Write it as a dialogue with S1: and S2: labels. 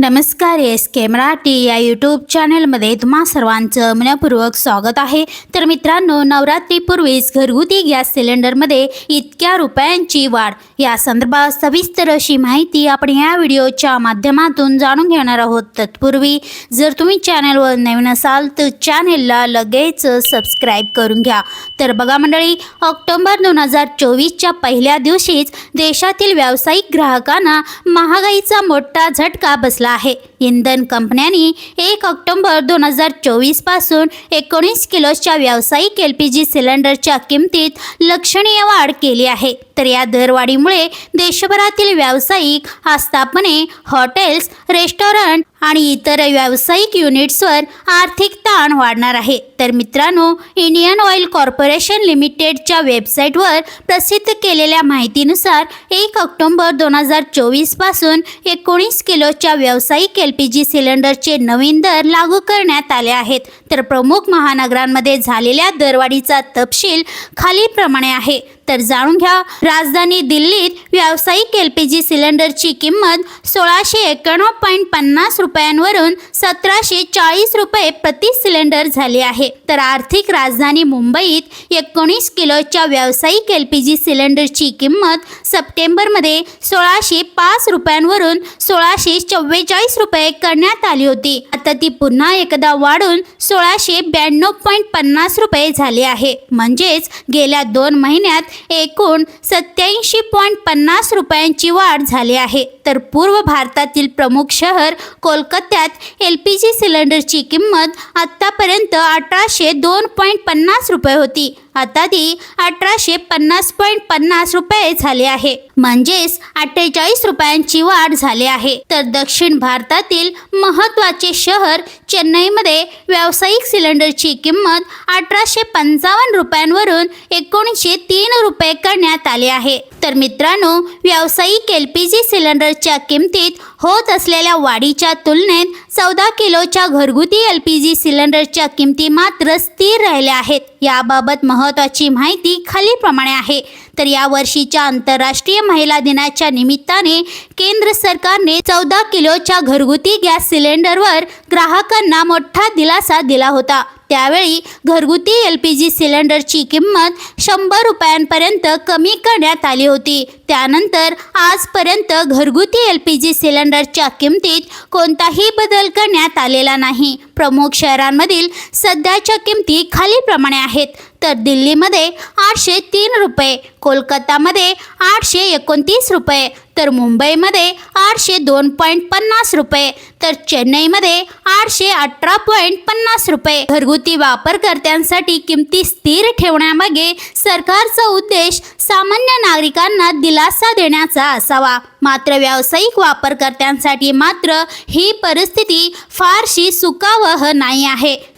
S1: नमस्कार एस के मराठी या यूट्यूब चॅनलमध्ये तुम्हा सर्वांचं मनपूर्वक स्वागत आहे. तर मित्रांनो नवरात्रीपूर्वीच घरगुती गॅस सिलेंडरमध्ये इतक्या रुपयांची वाढ. या संदर्भात सविस्तर अशी माहिती आपण या व्हिडिओच्या माध्यमातून जाणून घेणार आहोत. तत्पूर्वी जर तुम्ही चॅनलवर नवीन असाल तर चॅनेलला लगेच सबस्क्राईब करून घ्या. तर बघा मंडळी ऑक्टोबर दोन हजार चोवीसच्या पहिल्या दिवशीच देशातील व्यावसायिक ग्राहकांना महागाईचा मोठा झटका बसला. आहे. इंधन कंपन्यांनी एक ऑक्टोंबर दोन हजार चोवीसपासून एकोणीस किलोच्या व्यावसायिक एल पी जी सिलेंडरच्या किमतीत लक्षणीय वाढ केली आहे. तर या दरवाढीमुळे देशभरातील व्यावसायिक आस्थापने हॉटेल्स रेस्टॉरंट आणि इतर व्यावसायिक युनिट्सवर आर्थिक ताण वाढणार आहे. तर मित्रांनो इंडियन ऑइल कॉर्पोरेशन लिमिटेडच्या वेबसाईटवर प्रसिद्ध केलेल्या माहितीनुसार एक ऑक्टोंबर दोन हजार चोवीसपासून एकोणीस किलोच्या व्यावसायिक एल पी जी सिलेंडरचे नवीन दर लागू करण्यात आले आहेत. तर प्रमुख महानगरांमध्ये झालेल्या दरवाढीचा तपशील खालीलप्रमाणे आहे. तर जाणून घ्या राजधानी दिल्लीत व्यावसायिक एल पी जी सिलेंडरची किंमत सोळाशे एक्याण्णव पॉईंट पन्नास रुपयांवरून सतराशे चाळीस रुपये प्रति सिलेंडर झाली आहे. तर आर्थिक राजधानी मुंबईत एकोणीस किलोच्या व्यावसायिक एल पी जी सिलेंडरची किंमत सप्टेंबरमध्ये सोळाशे पाच रुपयांवरून सोळाशे चव्वेचाळीस रुपये करण्यात आली होती. आता ती पुन्हा एकदा वाढून सोळाशे ब्याण्णव पॉईंट पन्नास रुपये झाली आहे. म्हणजेच गेल्या दोन महिन्यात एकूण सत्याऐंशी पॉईंट पन्नास रुपयांची वाढ झाली आहे. तर पूर्व भारतातील प्रमुख शहर कोलकात्यात एल पी जी सिलेंडरची किंमत आत्तापर्यंत अठराशे दोन पॉईंट पन्नास रुपये होती. आता ती अठराशे पन्नास पॉईंट पन्नास रुपये झाले आहे. म्हणजेच अठ्ठेचाळीस रुपयांची वाढ झाली आहे. तर दक्षिण भारतातील महत्त्वाचे शहर चेन्नईमध्ये व्यावसायिक सिलेंडरची किंमत अठराशे पंचावन्न रुपयांवरून एकोणीसशे तीन रुपये करण्यात आली आहे. तर मित्रांनो व्यावसायिक एल पी जी सिलेंडरच्या किमतीत होत असलेल्या वाढीच्या तुलनेत चौदा किलोच्या घरगुती एल पी जी सिलेंडरच्या किमती मात्र स्थिर राहिल्या आहेत. याबाबत महत्त्वाची माहिती खालीलप्रमाणे आहे. तर या वर्षीच्या आंतरराष्ट्रीय महिला दिनाच्या निमित्ताने केंद्र सरकारने चौदा किलोच्या घरगुती गॅस सिलेंडरवर ग्राहकांना मोठा दिलासा दिला होता. त्यावेळी घरगुती एल पी जी सिलेंडरची किंमत शंभर रुपयांपर्यंत कमी करण्यात आली होती. त्यानंतर आजपर्यंत घरगुती एल पी जी सिलेंडरच्या किमतीत कोणताही बदल करण्यात आलेला नाही. प्रमुख शहरांमधील सध्याच्या किमती खालीलप्रमाणे आहेत. तर दिल्लीमध्ये आठशे तीन रुपये कोलकातामध्ये आठशे एकोणतीस रुपये तर मुंबईमध्ये आठशे दोन पॉईंट पन्नास रुपये तर चेन्नईमध्ये आठशे अठरा पॉईंट पन्नास रुपये. घरगुती वापरकर्त्यांसाठी किमती स्थिर ठेवण्यामागे सरकारचा उद्देश सामान्य नागरिकांना दिलासा देण्याचा असावा. मात्र व्यावसायिक वापरकर्त्यांसाठी मात्र ही परिस्थिती फारशी सुकावह नाही आहे.